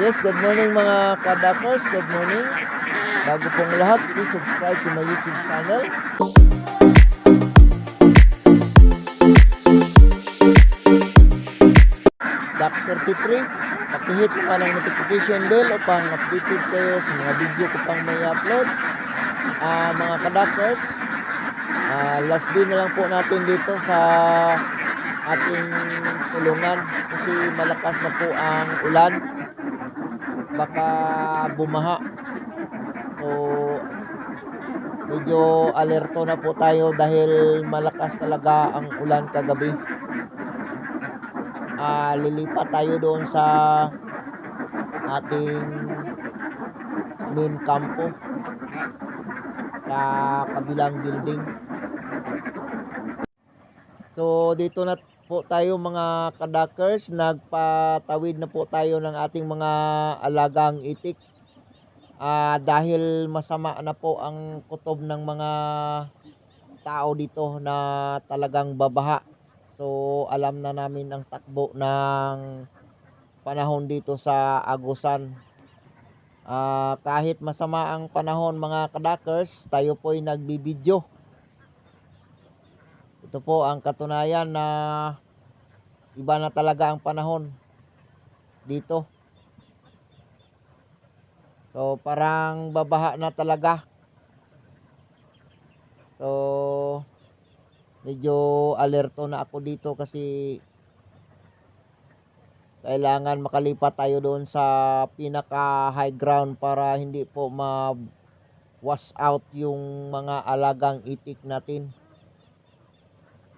Yes, good morning mga kadakers. Good morning. Bago pong lahat, please subscribe to my YouTube channel. Dr. T3, pakihit pa ng notification bell upang updated kayo sa mga video ko pang may upload. Ah, mga kadakers, ah, last day na lang po natin dito sa ating tulungan kasi malakas na po ang ulan baka bumaha. So medyo alerto na po tayo dahil malakas talaga ang ulan kagabi. Ah, lilipat tayo doon sa ating main campo sa kabilang building. So dito na po tayo mga kadakers, nagpatawid na po tayo ng ating mga alagang itik. Ah dahil masama na po ang kutob ng mga tao dito na talagang babaha. So alam na namin ang takbo ng panahon dito sa Agusan. Ah kahit masama ang panahon mga kadakers, tayo po ay nagbibideo. Ito po ang katunayan na iba na talaga ang panahon dito. So parang babaha na talaga. So medyo alerto na ako dito kasi kailangan makalipat tayo doon sa pinaka high ground para hindi po ma wash out yung mga alagang itik natin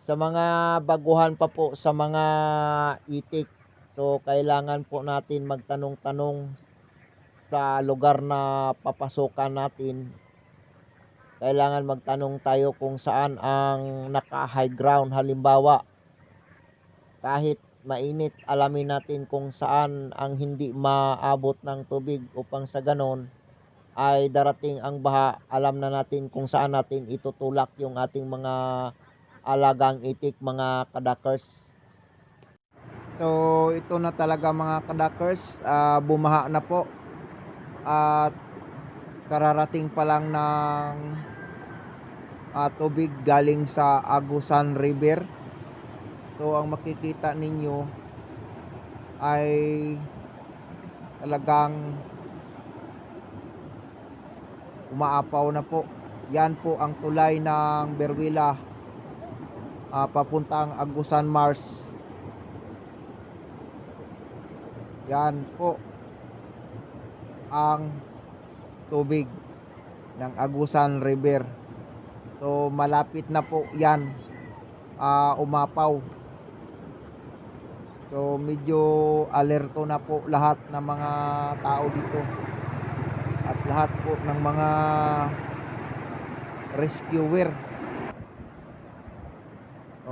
sa mga baguhan pa po sa mga itik. So kailangan po natin magtanong-tanong sa lugar na papasukan natin. Kailangan magtanong tayo kung saan ang naka-high ground. Halimbawa, kahit mainit, alamin natin kung saan ang hindi maabot ng tubig upang sa ganon ay darating ang baha. Alam na natin kung saan natin itutulak yung ating mga alagang itik mga kadakers. So ito na talaga mga kadakers, Ah, bumaha na po. At kararating pa lang ng ah, tubig galing sa Agusan River. So ang makikita ninyo ay talagang umaapaw na po. Yan po ang tulay ng Berwila ah, papuntang Agusan Mars. Yan po ang tubig ng Agusan River. So malapit na po yan ah, umapaw. So medyo alerto na po lahat ng mga tao dito. At lahat po ng mga rescuer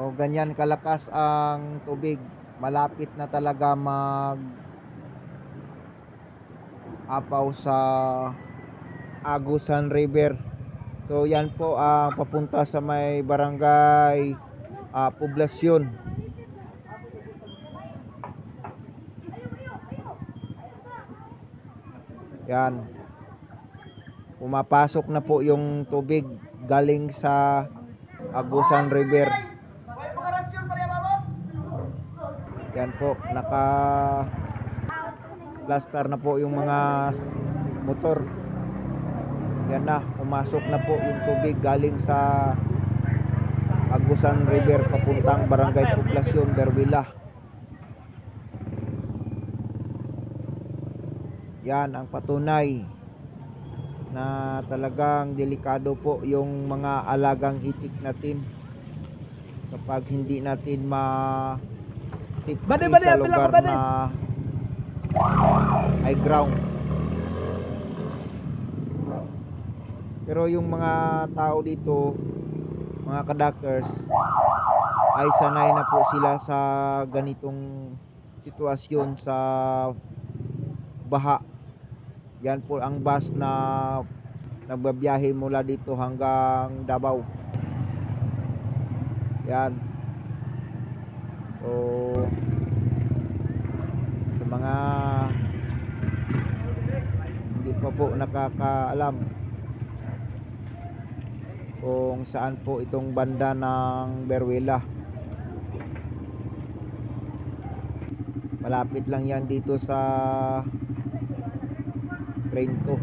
o ganyan kalakas ang tubig. Malapit na talaga mag apaw sa Agusan River. So yan po ang papunta sa may barangay ah, poblasyon. Yan. Pumapasok na po yung tubig galing sa Agusan River. Yan po, naka plaster na po yung mga motor. Yan na, pumasok na po yung tubig galing sa Agusan River papuntang Barangay Poblasyon, Berwila. Yan ang patunay na talagang delikado po yung mga alagang itik natin kapag hindi natin ma safety Bade, bade, sa ako, lugar na high ground. Pero yung mga tao dito mga kadakers ay sanay na po sila sa ganitong sitwasyon sa baha. Yan po ang bus na nagbabiyahe mula dito hanggang Davao. Yan so sa mga pa po nakakaalam kung saan po itong banda ng Beruela. Malapit lang yan dito sa Trento.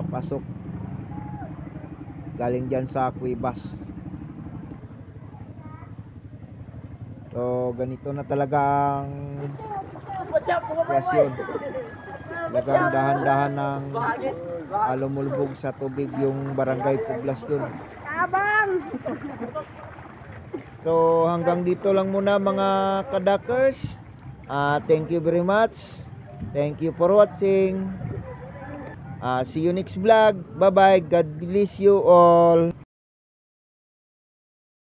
Papasok. Galing dyan sa Cuevas. So, ganito na talagang sitwasyon. Talagang dahan-dahan ng lumulubog sa tubig yung barangay Poblacion. Abang! So hanggang dito lang muna mga kadakers. Ah, thank you very much. Thank you for watching. Ah, see you next vlog. Bye bye. God bless you all.